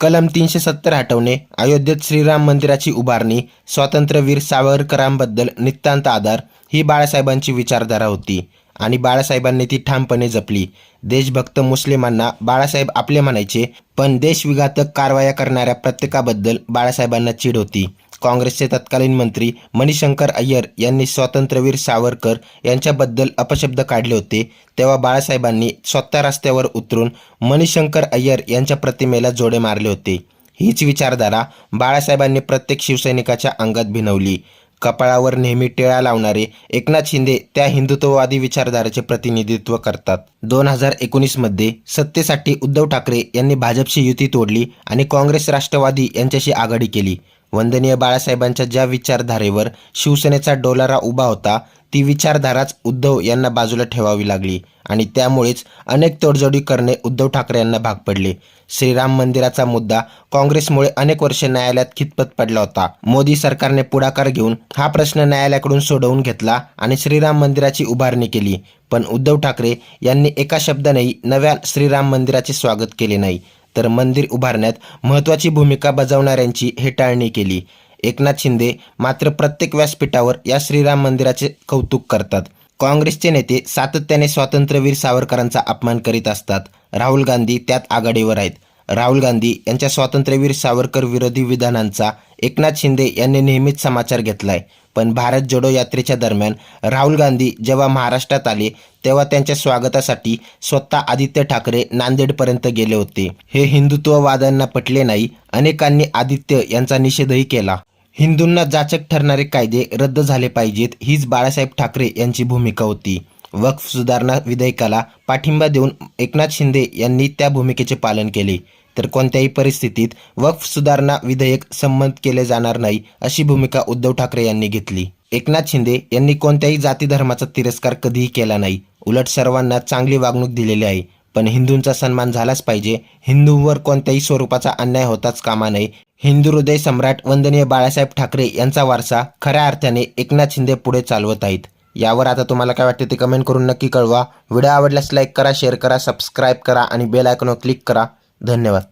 कलम तीनशे सत्तर हटवणे अयोध्येत श्रीराम मंदिराची उभारणी स्वातंत्र्यवीर सावरकरांबद्दल नितांत आधार ही बाळासाहेबांची विचारधारा होती. आणि बाळासाहेबांनी ती ठामपणे जपली. देशभक्त मुस्लिमांना बाळासाहेब आपले म्हणायचे पण देशविघातक कारवाया करणाऱ्या प्रत्येकाबद्दल बाळासाहेबांना चीड होती. काँग्रेसचे तत्कालीन मंत्री मणिशंकर अय्यर यांनी स्वातंत्र्यवीर सावरकर यांच्याबद्दल अपशब्द काढले होते तेव्हा बाळासाहेबांनी स्वतः रस्त्यावर उतरून मणिशंकर अय्यर यांच्या प्रतिमेला जोडे मारले होते. हीच विचारधारा बाळासाहेबांनी प्रत्येक शिवसैनिकाच्या अंगात भिनवली. कपाळावर नेहमी टिळा लावणारे एकनाथ शिंदे त्या हिंदुत्ववादी विचारधारेचे प्रतिनिधित्व करतात. दोन हजार एकोणीसमध्ये सत्तेसाठी उद्धव ठाकरे यांनी भाजपशी युती तोडली आणि काँग्रेस राष्ट्रवादी यांच्याशी आघाडी केली. वंदनीय बाळासाहेबांच्या ज्या विचारधारेवर शिवसेनेचा डोलारा उभा होता ती विचारधाराच उद्धव यांना बाजूला ठेवावी लागली आणि त्यामुळेच अनेक तडजोडी करणे उद्धव ठाकरे यांना भाग पडले. श्रीराम मंदिराचा मुद्दा काँग्रेसमुळे अनेक वर्षे न्यायालयात खितपत पडला होता. मोदी सरकारने पुढाकार घेऊन हा प्रश्न न्यायालयाकडून सोडवून घेतला आणि श्रीराम मंदिराची उभारणी केली. पण उद्धव ठाकरे यांनी एका शब्दानेही नव्या श्रीराम मंदिराचे स्वागत केले नाही. तर मंदिर उभारण्यात महत्त्वाची भूमिका बजावणाऱ्यांची हेटाळणी केली. एकनाथ शिंदे मात्र प्रत्येक व्यासपीठावर या श्रीराम मंदिराचे कौतुक करतात. काँग्रेसचे नेते सातत्याने स्वातंत्र्यवीर सावरकरांचा अपमान करीत असतात. राहुल गांधी त्यात आघाडीवर आहेत. राहुल गांधी यांच्या स्वातंत्र्यवीर सावरकर विरोधी विधानांचा एकनाथ शिंदे यांनी नेहमीच समाचार घेतलाय. पण भारत जोडो यात्रेच्या दरम्यान राहुल गांधी जेव्हा महाराष्ट्रात आले तेव्हा त्यांच्या स्वागतासाठी स्वतः आदित्य ठाकरे नांदेडपर्यंत गेले होते. हे हिंदुत्ववाद्यांना पटले नाही अनेकांनी आदित्य यांचा निषेधही केला. हिंदूंना जाचक ठरणारे कायदे रद्द झाले पाहिजेत हीच बाळासाहेब ठाकरे यांची भूमिका होती. वक्फ सुधारणा विधेयकाला पाठिंबा देऊन एकनाथ शिंदे यांनी त्या भूमिकेचे पालन केले. तर कोणत्याही परिस्थितीत वक्फ सुधारणा विधेयक संमत केले जाणार नाही अशी भूमिका उद्धव ठाकरे यांनी घेतली. एकनाथ शिंदे यांनी कोणत्याही जाती धर्माचा तिरस्कार कधीही केला नाही. उलट सर्वांना चांगली वागणूक दिलेली आहे. पण हिंदूंचा सन्मान झालाच पाहिजे. हिंदूंवर कोणत्याही स्वरूपाचा अन्याय होताच कामा नये. हिंदू हृदय सम्राट वंदनीय बाळासाहेब ठाकरे यांचा वारसा खऱ्या अर्थाने एकनाथ शिंदे पुढे चालवत आहेत. यावर आता तुम्हाला काय वाटते ते कमेंट करून नक्की कळवा. व्हिडिओ आवडल्यास लाईक करा शेअर करा सबस्क्राईब करा आणि बेल आयकॉनवर क्लिक करा. धन्यवाद.